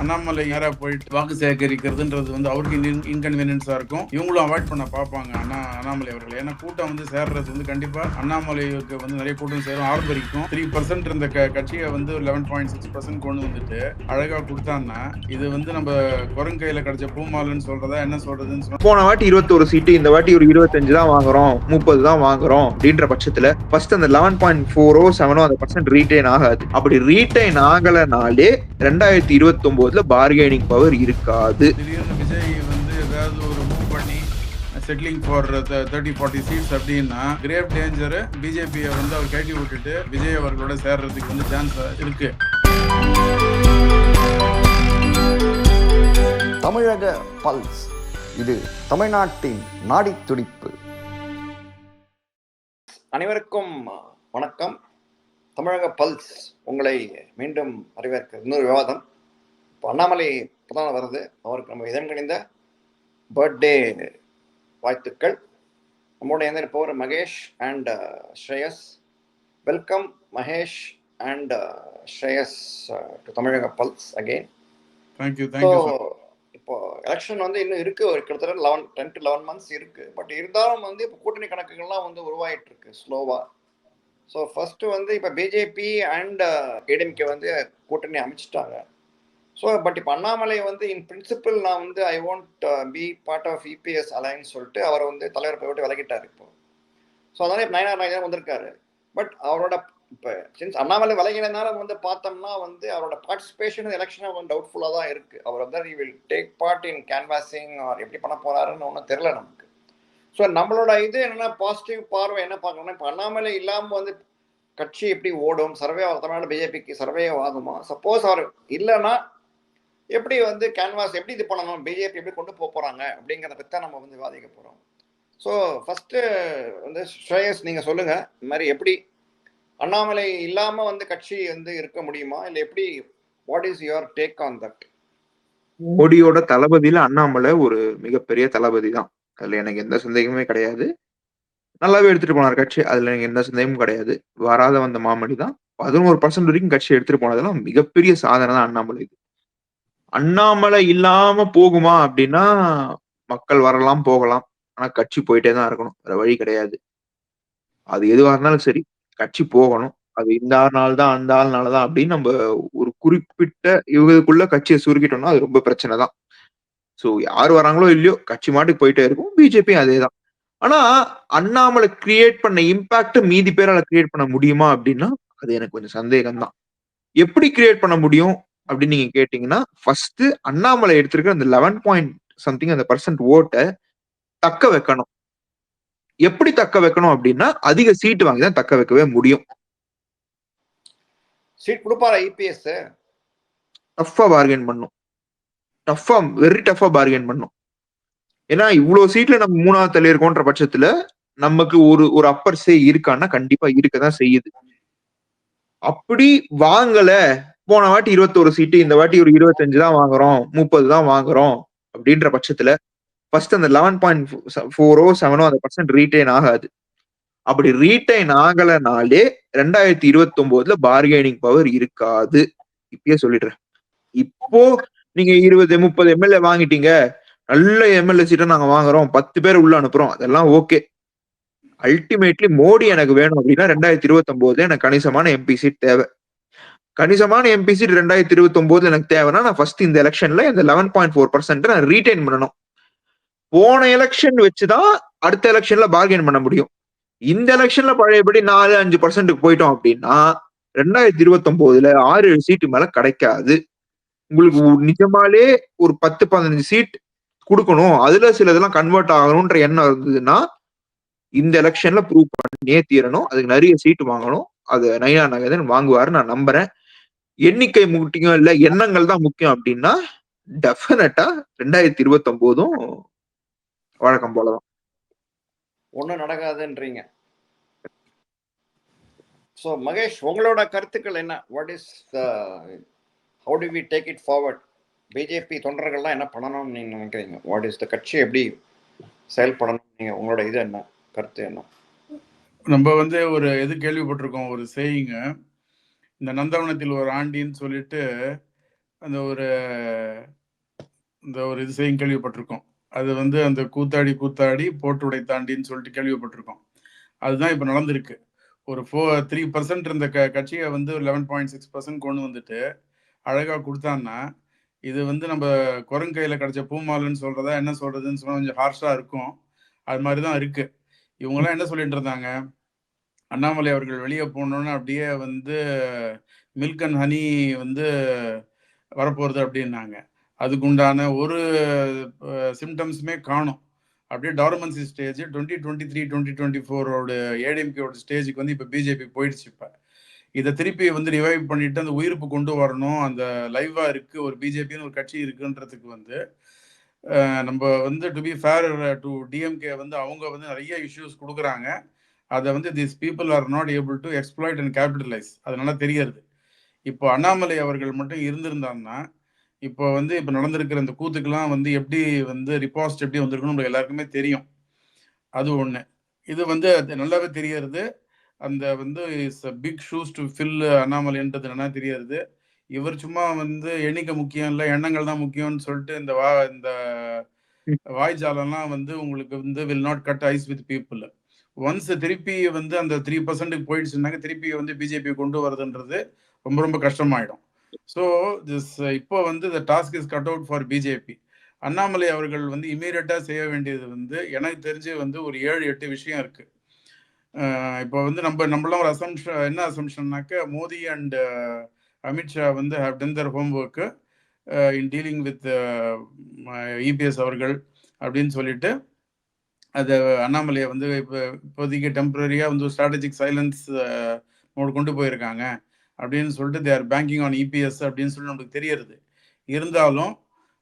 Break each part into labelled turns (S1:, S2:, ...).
S1: அண்ணாமலை நேரா போயிட்டு வாக்கு சேகரிக்கிறதுன்றது வந்து அவருக்கு இன்கன்வீனியன்ஸா இருக்கும். இவங்களும் அவாய்ட் பண்ண பார்ப்பாங்க அண்ணா அண்ணாமலை அவர்கள். ஏன்னா கூட்டம் வந்து சேர்றது வந்து கண்டிப்பா அண்ணாமலைக்கு வந்து நிறைய கூட்டம் சேரும் ஆர்ப்பரிக்கும் த்ரீ பர்சன்ட் இருந்த க- கட்சியை வந்து லெவன் பாயிண்ட் சிக்ஸ் பர்சன்ட் கொண்டு வந்துட்டு அழகா கொடுத்தான்னா இது வந்து நம்ம குரங்கையில கிடைச்ச பூமாலுன்னு சொல்றதா என்ன சொல்றதுன்னு
S2: போன வாட்டி இருபத்தொரு சீட்டு இந்த வாட்டி ஒரு இருபத்தஞ்சு தான் வாங்குறோம் முப்பது தான் வாங்குறோம் அப்படின்ற பட்சத்துல ஃபர்ஸ்ட் அந்த லெவன் பாயிண்ட் ஃபோரோ செவனோ அந்த பர்சன்ட் ரீட்டைன் ஆகாது. அப்படி ரீட்டைன் ஆகலனாலே ரெண்டாயிரத்தி இருபத்தி ஒன்பதுல பார்கெனிங் பவர் இருக்காது.
S1: திடீர்னு விஜய் வந்து ஏதாவது ஒரு மூவ் பண்ணி settling for thirty forty seats அப்படின்னா கிரேவ் டேஞ்சர் பிஜேபியை வந்து அவர் கட்டி விட்டுட்டு விஜய் அவர்களோட சேர்றதுக்கு வந்து சான்ஸ் இருக்கு.
S3: தமிழக பல்ஸ். இது தமிழ்நாட்டின் நாடி துடிப்பு. அனைவருக்கும் வணக்கம். தமிழக பல்ஸ் உங்களை மீண்டும் வரவேற்க இன்னொரு விவாதம். இப்போ அண்ணாமலை இப்போதான் வருது. அவருக்கு நம்ம இதன் கணிந்த பர்த்டே வாழ்த்துக்கள். நம்மோட இருந்து இருப்பவர் Mahesh and Shreyas. Welcome Mahesh and Shreyas to Tamizhaga pulse again இப்போ எலெக்ஷன் வந்து இன்னும் இருக்கு. ஒரு கிட்டத்தட்ட eleven ten to eleven months இருக்கு. பட் இருந்தாலும் வந்து இப்போ கூட்டணி கணக்குகள்லாம் வந்து உருவாயிட்டு இருக்கு ஸ்லோவா ஸோ ஃபர்ஸ்ட் வந்து இப்போ பிஜேபி அண்ட் ஏடிஎம்கே வந்து கூட்டணி அமைச்சிட்டாங்க. ஸோ பட் இப்போ அண்ணாமலை வந்து இன் பிரின்சிபல் நான் வந்து I want be part of EPS அலைன்னு சொல்லிட்டு அவர் வந்து தலைவர் போய் விட்டு விலகிட்டார் இப்போ. ஸோ அதனால இப்போ நயனார் நாயகர் வந்திருக்காரு. பட் அவரோட இப்போ சின்ஸ் அண்ணாமலை விலகினதுனால வந்து பார்த்தோம்னா வந்து அவரோட பார்ட்டிசிபேஷன் எலெக்ஷனாக வந்து டவுட்ஃபுல்லாக தான் இருக்குது அவர் வந்து he will take part in canvassing அவர் எப்படி பண்ண போகிறாருன்னு ஒன்றும் தெரில நமக்கு. ஸோ நம்மளோட இது என்னென்னா பாசிட்டிவ் பார்வை என்ன பார்க்கணும்னா இப்போ அண்ணாமலை இல்லாமல் வந்து கட்சி எப்படி ஓடும்? சர்வே தமிழ்நாடு பிஜேபிக்கு சர்வே ஆகுமா? சப்போஸ் அவர் இல்லைன்னா எப்படி வந்து கேன்வாஸ் எப்படி இது பண்ணணும் பிஜேபி எப்படி கொண்டு போக போறாங்க அப்படிங்கிறத பற்றி தான் நம்ம வந்து விவாதிக்க போகிறோம் ஸோ ஃபஸ்ட்டு வந்து ஸ்ரேயஸ் நீங்கள் சொல்லுங்கள் இந்த மாதிரி எப்படி அண்ணாமலை இல்லாம வந்து கட்சி வந்து இருக்க முடியுமா? இல்லை எப்படி what is your take on that
S2: மோடியோட தளபதியில அண்ணாமலை ஒரு மிகப்பெரிய தளபதி தான் அதுல எனக்கு எந்த சந்தேகமே கிடையாது. நல்லாவே எடுத்துட்டு போனார் கட்சி. அதுல எனக்கு எந்த சந்தேகமும் கிடையாது. வராத வந்த மாமணி தான் பதினோரு பர்சன்ட் வரைக்கும் கட்சி எடுத்துட்டு போனதெல்லாம் மிகப்பெரிய சாதனை தான் அண்ணாமலை இது அண்ணாமலை இல்லாம போகுமா அப்படின்னா மக்கள் வரலாம் போகலாம். ஆனா கட்சி போயிட்டே தான் இருக்கணும். வேற வழி கிடையாது. அது எதுவா இருந்தாலும் சரி கட்சி போகணும். அது இந்த ஆறுனால நாள் தான் அந்த ஆறுனால தான் அப்படின்னு நம்ம ஒரு குறிப்பிட்ட இவங்களுக்குள்ள கட்சியை சுருக்கிட்டோம்னா அது ரொம்ப பிரச்சனை தான். ஸோ யார் வராங்களோ இல்லையோ கட்சி மாட்டுக்கு போயிட்டே இருக்கும். பிஜேபி அதே தான். ஆனா அண்ணாமலை கிரியேட் பண்ண இம்பாக்ட் மீதி பேரால கிரியேட் பண்ண முடியுமா அப்படின்னா அது எனக்கு கொஞ்சம் சந்தேகம் தான் எப்படி கிரியேட் பண்ண முடியும்? அப்படின்னு நீங்க கேட்டீங்கன்னா ஃபர்ஸ்ட் அண்ணாமலை எடுத்திருக்கிற அந்த லெவன் பாயிண்ட் சம்திங் அந்த பர்சன்ட் ஓட்டை தக்க வைக்கணும். எப்படி தக்க வைக்கணும் அப்படின்னா அதிக சீட்டு வாங்கி தான் தக்க வைக்கவே முடியும்.
S3: சீட் கொடுப்பாரா இபிஎஸ்
S2: டஃபா பார்கெயின் பண்ணும். டஃபா வெரி டஃபா பார்கெயின் பண்ணும். ஏன்னா இவ்வளவு சீட்ல நம்ம மூணாவது தள்ளி இருக்கோன்ற பட்சத்துல நமக்கு ஒரு ஒரு அப்பர் சே இருக்கான்னா கண்டிப்பா இருக்கதான் செய்யுது. அப்படி வாங்கல போன வாட்டி இருபத்தோரு சீட்டு இந்த வாட்டி ஒரு இருபத்தஞ்சு தான் வாங்குறோம் முப்பது தான் வாங்குறோம் அப்படின்ற பட்சத்துல ஃபர்ஸ்ட் அந்த லெவன் பாயிண்ட் ஃபோரோ செவனோ அந்த பர்சன்ட் ரீட்டைன் ஆகாது. அப்படி ரீட்டைன் ஆகலனாலே ரெண்டாயிரத்தி இருபத்தி ஒன்பதுல பார்கெனிங் பவர் இருக்காது. இப்பயே சொல்லிடுறேன். இப்போ நீங்க இருபது முப்பது எம்எல்ஏ வாங்கிட்டீங்க. நல்ல எம்எல்ஏ சீட்டை நாங்க வாங்குறோம். பத்து பேர் உள்ள அனுப்புறோம். அதெல்லாம் ஓகே அல்டிமேட்லி மோடி எனக்கு வேணும் அப்படின்னா ரெண்டாயிரத்தி இருபத்தி ஒன்பதுல எனக்கு கணிசமான எம்பி சீட் தேவை. கணிசமான எம்பிசி ரெண்டாயிரத்தி இருபத்தி ஒன்பதுல எனக்கு தேவைன்னா நான் ஃபர்ஸ்ட் இந்த எலெக்ஷன்ல இந்த லெவன் பாயிண்ட் ஃபோர் பர்சன்ட் நான் ரீடைன் பண்ணணும். போன எலெக்ஷன் வச்சுதான் அடுத்த எலெக்ஷன்ல பார்கெயின் பண்ண முடியும். இந்த எலெக்ஷன்ல பழையபடி நாலு அஞ்சு பர்சன்ட்டுக்கு போயிட்டோம் அப்படின்னா ரெண்டாயிரத்தி இருபத்தி ஒன்பதுல ஆறு ஏழு சீட்டு மேல கிடைக்காது. உங்களுக்கு நிஜமாலே ஒரு பத்து பதினஞ்சு சீட் கொடுக்கணும். அதுல சில இதெல்லாம் கன்வெர்ட் ஆகணும்ன்ற எண்ணம் இருந்ததுன்னா இந்த எலெக்ஷன்ல ப்ரூவ் பண்ணியே தீரணும். அதுக்கு நிறைய சீட்டு வாங்கணும். அது நைனா நகதன் வாங்குவாரு நான் நம்புறேன். எண்ணிக்கை முக்கியம் இல்ல எண்ணங்கள் தான் முக்கியம் அப்படின்னா டெஃபினட்டா ரெண்டாயிரத்தி இருபத்தி ஒன்பதும் வழக்கம் போலதான்.
S3: ஒன்றும் நடக்காதுன்றீங்க. ஸோ மகேஷ் உங்களோட கருத்துக்கள் என்ன? What is how do we take it forward BJP தொண்டர்கள்லாம் என்ன பண்ணணும்னு நீங்க நினைக்கிறீங்க? வாட் இஸ் த கட்சி எப்படி செயல்படணும்? நீங்க உங்களோட இது என்ன? கருத்து என்ன?
S1: நம்ம வந்து ஒரு இது கேள்விப்பட்டிருக்கோம்? ஒரு சேயிங்க இந்த நந்தவனத்தில் ஒரு ஆண்டின்னு சொல்லிட்டு அந்த ஒரு இந்த ஒரு இது செய்யும் கேள்விப்பட்டிருக்கோம். அது வந்து அந்த கூத்தாடி கூத்தாடி போட்டு உடைத்தாண்டின்னு சொல்லிட்டு கேள்விப்பட்டிருக்கோம். அதுதான் இப்போ நடந்திருக்கு. ஒரு ஃபோ த்ரீ பர்சன்ட் இருந்த க கட்சியை வந்து லெவன் பாயிண்ட் சிக்ஸ் பர்சன்ட் கொண்டு வந்துட்டு அழகாக கொடுத்தான்னா இது வந்து நம்ம குரங்கையில் கிடைச்ச பூமாலுன்னு சொல்கிறதா என்ன சொல்கிறதுன்னு சொன்னால் கொஞ்சம் ஹார்ஷாக இருக்கும். அது மாதிரி தான் இருக்குது இவங்கெல்லாம் என்ன சொல்லிட்டு இருந்தாங்க? அண்ணாமலை அவர்கள் வெளியே போனோன்னு அப்படியே வந்து மில்க் அண்ட் ஹனி வந்து வரப்போகிறது அப்படின்னாங்க. அதுக்கு உண்டான ஒரு சிம்டம்ஸுமே காணும். அப்படியே dormancy stage twenty twenty three twenty twenty ஃபோரோட ஏடிஎம்கேவோட ஸ்டேஜுக்கு வந்து இப்போ பிஜேபி போயிடுச்சு இப்போ. இதை திருப்பி வந்து ரிவைவ் பண்ணிட்டு அந்த உயிர்ப்பு கொண்டு வரணும். அந்த லைவா இருக்கு. ஒரு பிஜேபின்னு ஒரு கட்சி இருக்குன்றதுக்கு வந்து நம்ம வந்து to be fair to DMK வந்து அவங்க வந்து நிறைய இஷ்யூஸ் கொடுக்குறாங்க. அதை வந்து this people are not able to exploit and capitalise அதனால தெரியறது இப்போ அண்ணாமலை அவர்கள் மட்டும் இருந்திருந்தாங்கன்னா இப்போ வந்து இப்போ நடந்திருக்கிற இந்த கூத்துக்கெல்லாம் வந்து எப்படி வந்து ரிபாஸ்ட் எப்படி வந்திருக்குன்னு எல்லாருக்குமே தெரியும். அது ஒன்று இது வந்து அது நல்லாவே தெரியறது அந்த வந்து is big shoes to fill அண்ணாமலைன்றது நல்லா தெரியறது இவர் சும்மா வந்து எண்ணிக்கை முக்கியம் இல்லை எண்ணங்கள் தான் முக்கியம்னு சொல்லிட்டு இந்த வா இந்த வாய்ஜாலம்லாம் வந்து உங்களுக்கு வந்து will not cut ice with people once திருப்பி வந்து அந்த த்ரீ பர்சன்ட்டுக்கு போயிடுச்சுனாக்க திருப்பி வந்து பிஜேபி கொண்டு வரதுன்றது ரொம்ப ரொம்ப கஷ்டமாயிடும். ஸோ திஸ் இப்போ வந்து the task is cut out for BJP Annamalai அவர்கள் வந்து இமீடியட்டாக செய்ய வேண்டியது வந்து எனக்கு தெரிஞ்சு வந்து ஒரு ஏழு எட்டு விஷயம் இருக்கு. இப்போ வந்து நம்ம நம்மளாம் ஒரு அசம்ஷன் என்ன அசம்ஷன்னாக்க மோடி அண்ட் அமித்ஷா வந்து have done their home work in dealing with EPS அவர்கள் அப்படின்னு சொல்லிட்டு அது அண்ணாமலையை வந்து இப்போ இப்போதைக்கு டெம்பரரியாக வந்து ஸ்ட்ராட்டஜிக் சைலன்ஸ் மோடு கொண்டு போயிருக்காங்க. அப்படின்னு சொல்லிட்டு தேர் பேங்கிங் ஆன் இபிஎஸ் அப்படின்னு சொல்லி நமக்கு தெரியறது. இருந்தாலும்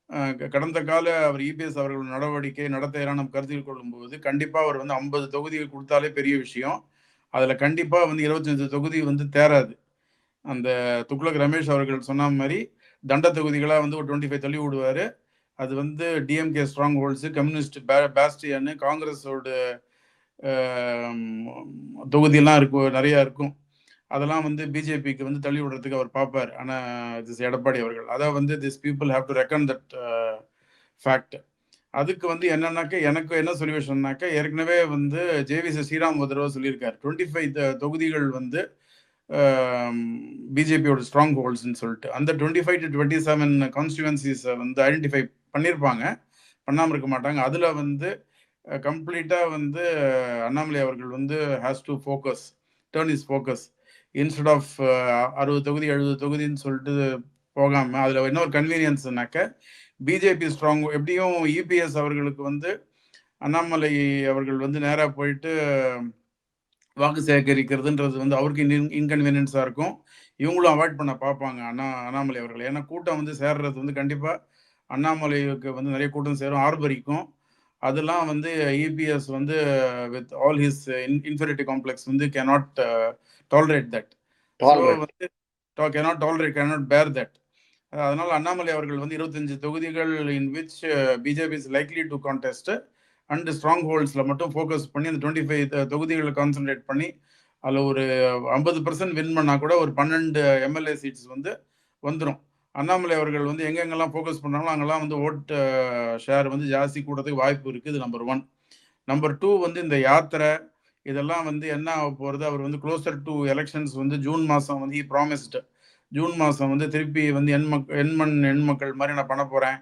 S1: க- கடந்த கால அவர் இபிஎஸ் அவர்கள் நடவடிக்கை நடத்தையெல்லாம் நம்ம கருத்தில் கொள்ளும்போது கண்டிப்பாக அவர் வந்து ஐம்பது தொகுதிகள் கொடுத்தாலே பெரிய விஷயம். அதில் கண்டிப்பாக வந்து இருபத்தஞ்சு தொகுதி வந்து தேராது அந்த துக்ளக் ரமேஷ் அவர்கள் சொன்ன மாதிரி தண்ட தொகுதிகளாக வந்து ஒரு டுவெண்ட்டி ஃபைவ் தள்ளி விடுவார். அது வந்து டிஎம்கே ஸ்ட்ராங் ஹோல்ட்ஸு கம்யூனிஸ்ட் பே பேஸ்டியன்னு காங்கிரஸோட தொகுதியெல்லாம் இருக்கும் நிறையா இருக்கும். அதெல்லாம் வந்து பிஜேபிக்கு வந்து தள்ளி விடுறதுக்கு அவர் பார்ப்பார். ஆனால் திஸ் எடப்பாடி அவர்கள். அதான் வந்து this people have to reckon that fact அதுக்கு வந்து என்னன்னாக்க எனக்கு என்ன சொல்யூஷன்னாக்க ஏற்கனவே வந்து ஜேவிசி ஸ்ரீராம் ஒரு தடவை சொல்லியிருக்காரு. டுவெண்ட்டி ஃபைவ் தொகுதிகள் வந்து பிஜேபியோட ஸ்ட்ராங் ஹோல்ஸ்ன்னு சொல்லிட்டு. அந்த twenty five to twenty seven கான்ஸ்டியூவன்சிஸை வந்து ஐடென்டிஃபை பண்ணியிருப்பாங்க பண்ணாமல் இருக்க மாட்டாங்க. அதில் வந்து கம்ப்ளீட்டாக வந்து அண்ணாமலை அவர்கள் வந்து has to focus turn is focus instead of அறுபது தொகுதி எழுபது தொகுதின்னு சொல்லிட்டு போகாமல் அதில் இன்னொரு கன்வீனியன்ஸ்னாக்க பிஜேபி ஸ்ட்ராங் எப்படியும் இபிஎஸ் அவர்களுக்கு வந்து அண்ணாமலை அவர்கள் வந்து நேராக போயிட்டு வாக்கு சேகரிக்கிறதுன்றது வந்து அவருக்கு இன் இன்கன்வீனியன்ஸாக இருக்கும். இவங்களும் அவாய்ட் பண்ண பார்ப்பாங்க அண்ணா அண்ணாமலை அவர்கள். ஏன்னா கூட்டம் வந்து சேர்றது வந்து கண்டிப்பாக அண்ணாமலைக்கு வந்து நிறைய கூட்டம் சேரும் ஆர்பரிக்கும் அதெல்லாம் வந்து இபிஎஸ் வந்து with all his inferiority complex வந்து கேனாட் டாலரேட் தட்
S3: Tolerate.
S1: வந்து cannot tolerate cannot bear that அதனால அண்ணாமலை அவர்கள் வந்து இருபத்தஞ்சு தொகுதிகள் in which BJP is likely to contest and strong ஹோல்ட்ஸில் மட்டும் ஃபோக்கஸ் பண்ணி அந்த டுவெண்ட்டி ஃபைவ் தொகுதிகளை கான்சென்ட்ரேட் பண்ணி அதில் ஒரு ஐம்பது பர்சன்ட் வின் பண்ணால் கூட ஒரு பன்னெண்டு எம்எல்ஏ சீட்ஸ் வந்து வந்துடும் அண்ணாமலை அவர்கள் வந்து எங்கெங்கெல்லாம் ஃபோக்கஸ் பண்ணுறாங்களோ அங்கெல்லாம் வந்து ஓட்டு ஷேர் வந்து ஜாஸ்தி கூடறதுக்கு வாய்ப்பு இருக்குது நம்பர் ஒன் நம்பர் டூ வந்து இந்த யாத்திரை இதெல்லாம் வந்து என்ன ஆக போகிறது அவர் வந்து க்ளோசர் டு எலெக்ஷன்ஸ் வந்து ஜூன் மாதம் வந்து ப்ராமிஸ்டு ஜூன் மாதம் வந்து திருப்பி வந்து எண் மக் எண்மண் எண் மக்கள் மாதிரி நான் பண்ண போகிறேன்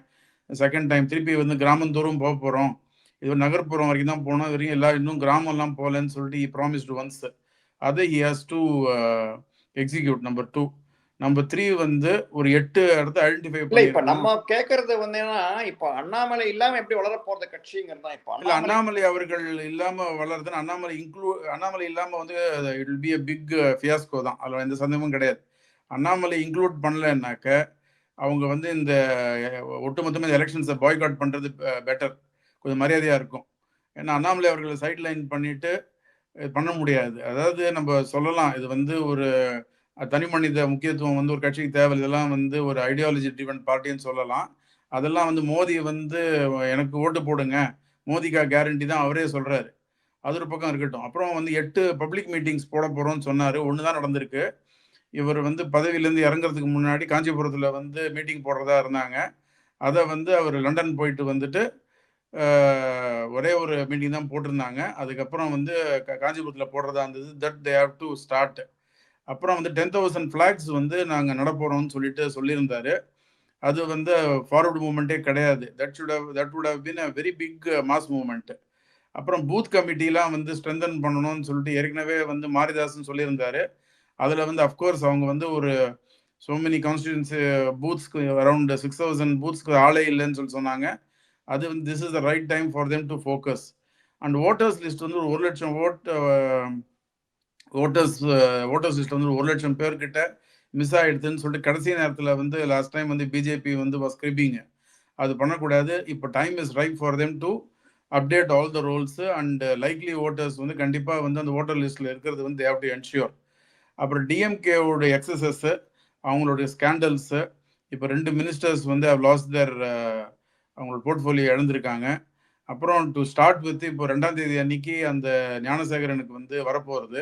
S1: செகண்ட் டைம் திருப்பி வந்து கிராமந்தோறும் போக போகிறோம் இது ஒரு நகர்ப்புறம் வரைக்கும் தான் போனோம். வரைக்கும் எல்லா இன்னும் கிராமம்லாம் போகலன்னு சொல்லிட்டு ப்ராமிஸ்டு ஒன்ஸ் அதை he has to execute number two number three வந்து ஒரு எட்டு இடத்த ஐடென்டிஃபை
S3: இல்ல இப்ப நம்ம கேக்குறது வந்து என்னன்னா இப்ப அண்ணாமலை இல்லாம எப்படி வளர போறது கட்சிங்கிறது தான் இப்ப
S1: இல்ல அண்ணாமலை அவர்கள் இல்லாம வளருதுன்னு அண்ணாமலை இன்க்ளூ அண்ணாமலை இல்லாம வந்து it will be a big fiasco தான். அதுல எந்த சந்தேகமும் கிடையாது. அண்ணாமலை இன்க்ளூட் பண்ணலன்னாக்க அவங்க வந்து இந்த அஹ், ஒட்டுமொத்தமா இந்த எலெக்ஷன்ஸை பாய்காட் பண்றது பெட்டர் கொஞ்சம் மரியாதையா இருக்கும். ஏன்னா அண்ணாமலை அவர்களை சைட் லைன் பண்ணிட்டு பண்ண முடியாது. அதாவது நம்ம சொல்லலாம் இது வந்து ஒரு தனி மனித முக்கியத்துவம் வந்து ஒரு கட்சிக்கு தேவை இதெல்லாம் வந்து ஒரு ஐடியாலஜி ட்ரிவன் பார்ட்டின்னு சொல்லலாம். அதெல்லாம் வந்து மோடி வந்து எனக்கு ஓட்டு போடுங்க. மோதிக்கா கேரண்டி தான் அவரே சொல்கிறாரு அது ஒரு பக்கம் இருக்கட்டும். அப்புறம் வந்து எட்டு பப்ளிக் மீட்டிங்ஸ் போட போகிறோம்னு சொன்னார். ஒன்று தான் நடந்திருக்கு. இவர் வந்து பதவியிலேருந்து இறங்குறதுக்கு முன்னாடி காஞ்சிபுரத்தில் வந்து மீட்டிங் போடுறதா இருந்தாங்க. அதை வந்து அவர் லண்டன் போயிட்டு வந்துட்டு ஒரே ஒரு மீட்டிங் தான் போட்டிருந்தாங்க. அதுக்கப்புறம் வந்து காஞ்சிபுரத்தில் போடுறதா இருந்தது. That they have to start அப்புறம் வந்து டென் தௌசண்ட் ஃப்ளாக்ஸ் வந்து நாங்கள் நடப்போகிறோம்னு சொல்லிட்டு சொல்லியிருந்தாரு. அது வந்து ஃபார்வர்டு மூமெண்ட்டே கிடையாது. That should have that would uh been uh very big mass moment அப்புறம் பூத் கமிட்டிலாம் வந்து ஸ்ட்ரென்தன் பண்ணணும்னு சொல்லிட்டு ஏற்கனவே வந்து மாரிதாசன் சொல்லியிருந்தாரு. அதில் வந்து அஃப்கோர்ஸ் அவங்க வந்து ஒரு ஸோ மெனி கான்ஸ்டியூன்சி பூத்ஸ்க்கு அரௌண்ட் சிக்ஸ் தௌசண்ட் பூத்ஸ்க்கு ஆளே இல்லைன்னு சொல்லி சொன்னாங்க. அது வந்து this is the right time for them to focus and voters list வந்து ஒரு ஒரு லட்சம் ஓட் ஓட்டர்ஸ் ஓட்டர்ஸ் லிஸ்ட் வந்து ஒரு லட்சம் பேர்கிட்ட மிஸ் ஆயிடுதுன்னு சொல்லிட்டு கடைசி நேரத்தில் வந்து லாஸ்ட் டைம் வந்து பிஜேபி வந்து வாஸ் ஸ்கிரிப்பிங் அது பண்ணக்கூடாது. இப்போ time is right for them to update all the rolls and likely voters வந்து கண்டிப்பாக வந்து அந்த ஓட்டர் லிஸ்ட்டில் இருக்கிறது வந்து தேவ் டு என்ஷியோர் அப்புறம் டிஎம்கேவோட எக்ஸசஸ்ஸு அவங்களுடைய ஸ்கேண்டல்ஸு இப்போ ரெண்டு மினிஸ்டர்ஸ் வந்து ஹவ் லாஸ் தேர் அவங்களோட போர்ட்ஃபோலியோ இழந்திருக்காங்க. அப்புறம் டு ஸ்டார்ட் வித் இப்போ ரெண்டாம் தேதி அன்னைக்கு அந்த ஞானசேகரனுக்கு வந்து வரப்போகிறது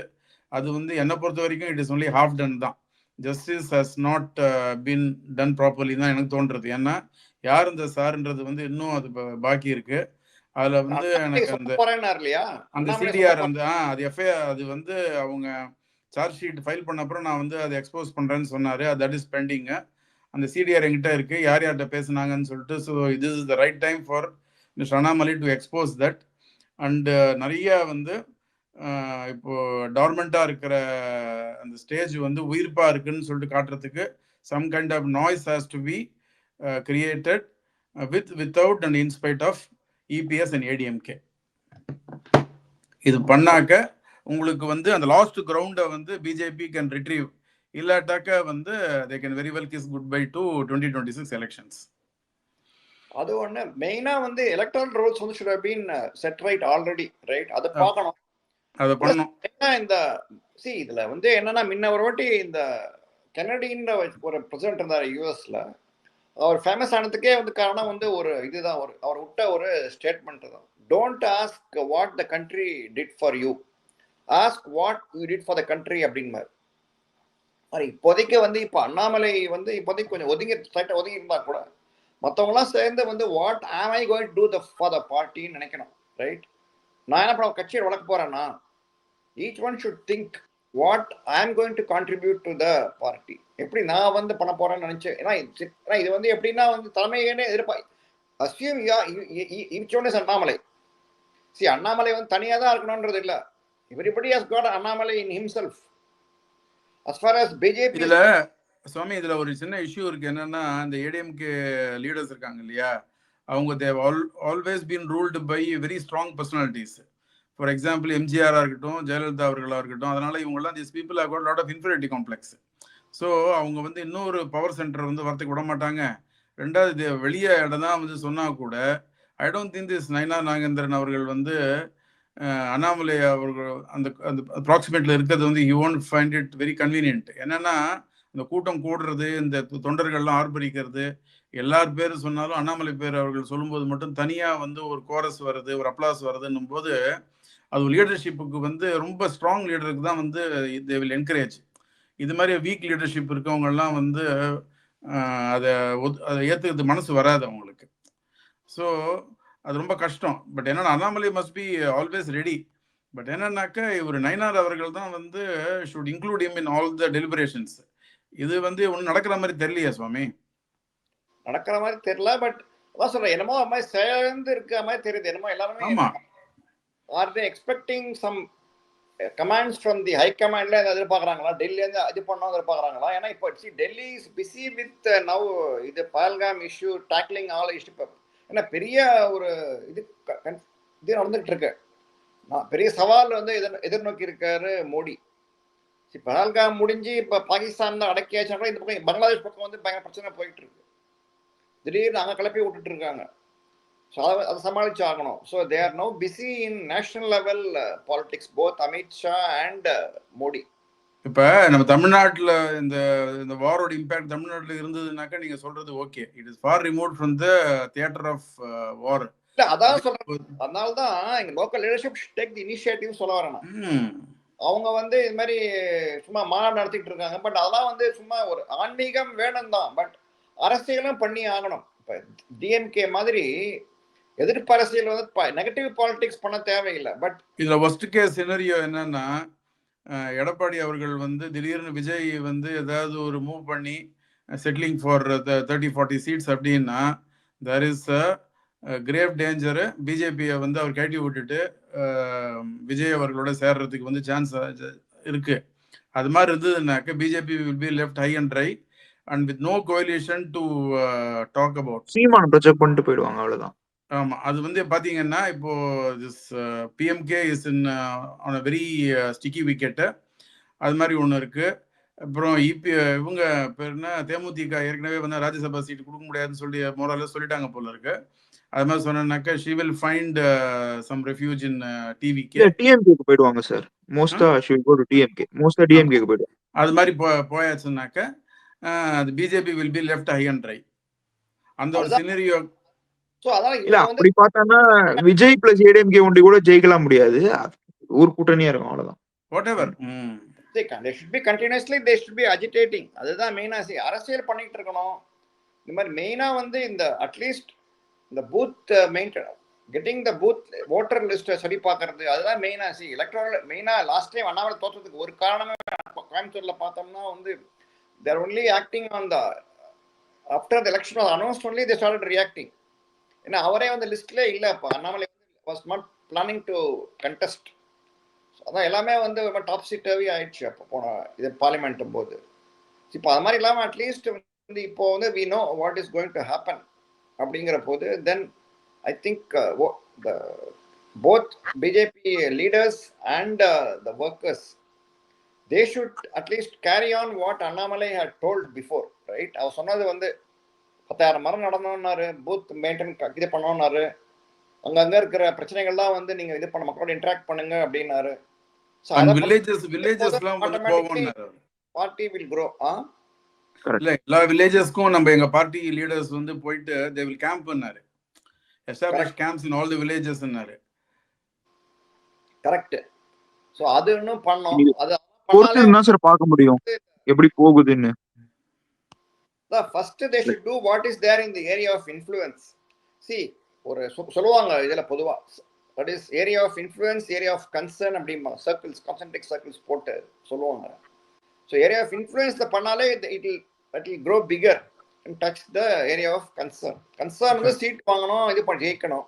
S1: அது வந்து என்னை பொறுத்த வரைக்கும் it is only half done தான். Justice has not been done properly தான் எனக்கு தோன்றது. ஏன்னா யார் இந்த சார்ன்றது வந்து இன்னும் அது பாக்கி இருக்கு. அதுல வந்து எனக்கு அந்த அந்த சிடிஆர் அந்த அது எஃப்ஐஆர் அது வந்து அவங்க சார்ஜ் ஷீட் ஃபைல் பண்ண அப்புறம் நான் வந்து அதை எக்ஸ்போஸ் பண்றேன்னு சொன்னாரு. தட் இஸ் பெண்டிங் அந்த சிடிஆர் என்கிட்ட இருக்கு. யார் யார்கிட்ட பேசுனாங்கன்னு சொல்லிட்டு ஸோ இது is the right time for mister Annamalai to expose that and நிறைய வந்து இப்போ டார்மெண்டா இருக்கிற அந்த ஸ்டேஜ் வந்து உயிர்ப்பா இருக்குன்னு சொல்லிட்டு காட்டுறதுக்கு some kind of noise has to be created with without and in spite of EPS and ADMK இது பண்ணாக்க உங்களுக்கு வந்து அந்த லாஸ்ட் கிரவுண்டை வந்து பிஜேபி கேன் ரிட்ரீவ் இல்லாட்டாக்க வந்து they can very well kiss goodbye to twenty twenty six elections
S3: அது ஒண்ணு. மெயினா வந்து எலக்ட்ரல் ரோல்ஸ் வந்து have been set right already right அதை பார்க்கணும்.
S1: அதை பண்ணோம்
S3: ஏன்னா இந்த சி இதுல வந்து என்னன்னா முன்ன ஒரு வாட்டி இந்த கெனடின்ற ஒரு பிரசிடென்ட் இருந்தார் யூஎஸ்ல அவர் ஃபேமஸ் ஆனதுக்கே வந்து காரணம் வந்து ஒரு இதுதான் ஒரு அவர் விட்ட ஒரு ஸ்டேட்மெண்ட் தான். Don't ask what the country did for you ask what you did for the country அப்படின்பார். அது இப்போதைக்கு வந்து இப்போ அண்ணாமலை வந்து இப்போதைக்கு கொஞ்சம் ஒதுங்கி சைட்டை ஒதுங்கி இருந்தா கூட மற்றவங்களாம் சேர்ந்து வந்து what am I going to the for the பார்ட்டின்னு நினைக்கணும் ரைட் நான் என்ன பண்ண கட்சியை வளர்க்க போறேன்னா each one should think what I am going to contribute to the party எப்படி நான் வந்து பண்ண போறேன்னு நினைச்சேன் ஏன்னா இது ஏன்னா இது வந்து எப்படின்னா வந்து தலைமையே எதிர்ப்பா assume each one is Annamalai. See Annamalai வந்து தனியாக தான் இருக்கணும்ன்றது இல்லை. Everybody has got Annamalai in himself as far as BJP
S1: இதுல சுவாமி இதுல ஒரு சின்ன இஷ்யூ இருக்கு. என்னன்னா இந்த ஏடிஎம்கே லீடர்ஸ் இருக்காங்க இல்லையா? அவங்க they've all always been ruled by very strong personalities for example எம்ஜிஆராக இருக்கட்டும் ஜெயலலிதா அவர்களாக இருக்கட்டும் அதனால இவங்கெல்லாம் this people are lot of infinity complex so அவங்க வந்து இன்னொரு பவர் சென்டர் வந்து வரத்துக்கு விட மாட்டாங்க. ரெண்டாவது இது வெளியே இடம் தான் வந்து சொன்னால் கூட I don't think this Nainar Nagendran அவர்கள் வந்து அண்ணாமலை அவர்கள் அந்த அந்த அப்ராக்சிமேட்டில் இருக்கிறது வந்து you won't find it very convenient என்னன்னா இந்த கூட்டம் கூடுறது இந்த தொண்டர்கள்லாம் ஆர்ப்பரிக்கிறது எல்லார் பேர் சொன்னாலும் அண்ணாமலை பேர் அவர்கள் சொல்லும்போது மட்டும் தனியாக வந்து ஒரு கோரஸ் வருது ஒரு அப்ளாஸ் வருதுன்னும் போது அது லீடர்ஷிப்புக்கு வந்து ரொம்ப ஸ்ட்ராங் லீடருக்கு தான் வந்து தே வில் என்கரேஜ் இது மாதிரி வீக் லீடர்ஷிப் இருக்கவங்க எல்லாம் வந்து அதை அதை ஏத்துக்கிறது மனசு வராது அவங்களுக்கு. ஸோ அது ரொம்ப கஷ்டம். பட் என்னன்னா Annamalai must be always ready but என்னன்னாக்க இவர் நயனார் அவர்கள் தான் வந்து should include him in all the deliberations இது வந்து ஒன்றும் நடக்கிற மாதிரி தெரியலையா சுவாமி.
S3: நடக்கிற மாதிரி தெரியல பட் அதான் சொல்றேன் என்னமோ அது மாதிரி சேர்ந்து இருக்க மாதிரி தெரியுது. என்னமோ எல்லாருமே
S1: ஆமா.
S3: Are they expecting some commands from the high கமாண்ட்ல ஏதாவது எதிர்பார்க்குறாங்களா? டெல்லியிலேருந்து இது பண்ணணும் எதிர்பார்க்குறாங்களா? ஏன்னா இப்போ see Delhi is busy with now இது Pahalgam issue tackling all issue ஏன்னா பெரிய ஒரு இது இது நடந்துகிட்டு இருக்கு நான் பெரிய சவால் வந்து எதிர் எதிர்நோக்கி இருக்காரு மோடி. சி பஹல்காம் முடிஞ்சு இப்போ பாகிஸ்தான் தான் அடக்கியாச்சுன்னா கூட இந்த பக்கம் பங்களாதேஷ் பக்கம் வந்து பயங்கர பிரச்சனை போயிட்டு இருக்கு திடீர்னு அங்கே கிளப்பி விட்டுட்டு இருக்காங்க. ஸோ அதை அதை சமாளிச்சு ஆகணும் so they are no busy in national level politics both Amit Shah and Modi
S1: இப்ப நம்ம தமிழ்நாட்டுல இந்த இந்த வாரோட இம்பாக்ட் தமிழ்நாட்டுல இருந்ததுனாக்கா நீங்க சொல்றது okay it is far remote from the theatre of war
S3: இல்ல அதான் சொல்றேன். அதனால தான் எங்க local leadership take the initiative சொல்ல வரேன். அவங்க வந்து இது மாதிரி சும்மா மாநாடு நடத்திட்டு இருக்காங்க. பட் அதெல்லாம் வந்து சும்மா ஒரு ஆன்மீகம் வேணும் தான் பட் அரசியலும் பண்ணி ஆகணும். இப்போ டிஎம்கே மாதிரி எதிர்ப்பு அரசியல் வந்து நெகட்டிவ் பாலிடிக்ஸ் பண்ண தேவையில்லை. பட்
S1: இதுல ஒஸ்ட் கேஸ் சினரியோ என்னன்னா எடப்பாடி அவர்கள் வந்து திடீர்னு விஜய் வந்து ஏதாவது ஒரு மூவ் பண்ணி settling for thirty forty seats அப்படின்னா there is a grave danger பிஜேபியை வந்து அவர் கட்டி விட்டுட்டு விஜய் அவர்களோட சேர்றதுக்கு வந்து சான்ஸ் இருக்கு. அது மாதிரி இருந்ததுனாக்க BJP will be left high and dry and with no coalition to talk about
S2: Seeman project பண்ணிட்டு போயிடுவாங்க அவ்வளவுதான்.
S1: ஆமா. அது வந்து பாத்தீங்கன்னா இப்போ this PMK is in on very sticky wicket அது மாதிரி ஒன்று இருக்கு. அப்புறம் இபி இவங்க பேர் என்ன? தேமுதிக ஏற்கனவே வந்து ராஜ்யசபா சீட் கொடுக்க முடியாதுன்னு சொல்லி மோரால சொல்லிட்டாங்க போல இருக்கு. அது மாதிரி சொன்னாக்கா she will find some refuge in டிவிக்கு
S2: டிஎம்கேக்கு போயிடுவாங்க சார் மோஸ்டா ஷில் கோ டு டிஎம்கே மோஸ்டா டிஎம்கேக்கு போயிடுவாங்க.
S1: அது மாதிரி போ போயாச்சுன்னாக்க அஹ், அது BJP will be left high and dry அந்த ஒரு. சினரியோ
S2: இல்ல அப்படி பார்த்தான்னா விஜய் பிளஸ் ஏடிஎம்கே ஒண்டி கூட ஜெயிக்கலாம் முடியாது. ஊர் கூட்டணியா இருக்கும் அவ்வளவுதான்.
S1: Whatever um
S3: they should be continuously they should be agitating அதுதான் மெயினா அரசியல் பண்ணிட்டு இருக்கணும். இந்த மாதிரி மெயினா வந்து இந்த அட்லீஸ்ட் இந்த booth maintain getting the booth voter லிஸ்ட்டை சரி பார்க்கறது அதுதான் மெயினா சி எலக்ட்ரல் மெயினா லாஸ்ட் டைம் அண்ணாமலை ஒரு காரணமே கோயம்புத்தூர்ல பார்த்தோம்னா வந்து they're only acting on the after the election announce only they start reacting ஏன்னா அவரே வந்து லிஸ்ட்ல இல்ல இப்போ Annamalai was not planning to contest அதான் எல்லாமே வந்து டாப் சீட்டாகவே ஆயிடுச்சு அப்போ போன இது பார்லிமெண்ட்டும் போது. இப்போ அது மாதிரி இல்லாமல் அட்லீஸ்ட் வந்து இப்போ வந்து we know what is going to happen அப்படிங்கிற போது then I think the both BJP leaders and the workers they should at least carry on what Annamalai had told before right அவர் சொன்னது வந்து பத்தாயிரம் மரம் நடந்தோம்னாரு பூத் மெயின்டைன் இது பண்ணோம்னாரு. அங்கங்க இருக்கிற பிரச்சனைகள்லாம் வந்து நீங்க இது பண்ண மக்களோட இன்டராக்ட் பண்ணுங்க அப்படின்னாரு. Party will grow. ஆ?
S1: இல்ல எல்லா வில்லேஜஸ்க்கும் நம்ம எங்க பார்ட்டி லீடர்ஸ் வந்து போயிட்டு தே வில் கேம்ப் பண்ணாரு establish camps in all the வில்லேஜஸ்னாரு
S3: correct so அது இன்னும் பண்ணோம். அது
S2: பொறுத்து தான் சார் பார்க்க முடியும். எப்படி போகுதுன்னு.
S3: First they should do what is there in the area of influence C ஒரு சொல்லுவாங்க இதுல பொதுவா. That is area of influence area of concern அப்படிமா சர்க்கிள்ஸ் கான்சென்ட்ரிக் சர்க்கிள்ஸ் போட்டு சொல்லுவாங்க. ஸோ ஏரியா ஆஃப் இன்ஃப்ளூயன்ஸ்ல பண்ணாலே it'll it will grow bigger and touch the area of concern concern வந்து சீட் வாங்கணும் இது பண்ண ஜெயிக்கணும்.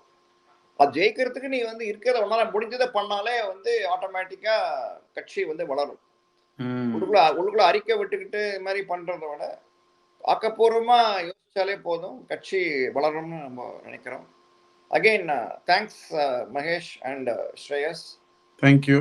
S3: அது ஜெயிக்கிறதுக்கு நீ வந்து இருக்கிறத ஒன்னால முடிஞ்சதை பண்ணாலே வந்து ஆட்டோமேட்டிக்கா கட்சி வந்து வளரும். உள்ளுக்குள்ள உள்ளுக்குள்ள அறிக்கை விட்டுக்கிட்டு இது மாதிரி பண்றத விட ஆக்கப்பூர்வமா யோசிச்சாலே போதும். கட்சி வளரும்னு நம்ம நினைக்கிறோம். Again thanks Mahesh and Shreyas
S1: thank you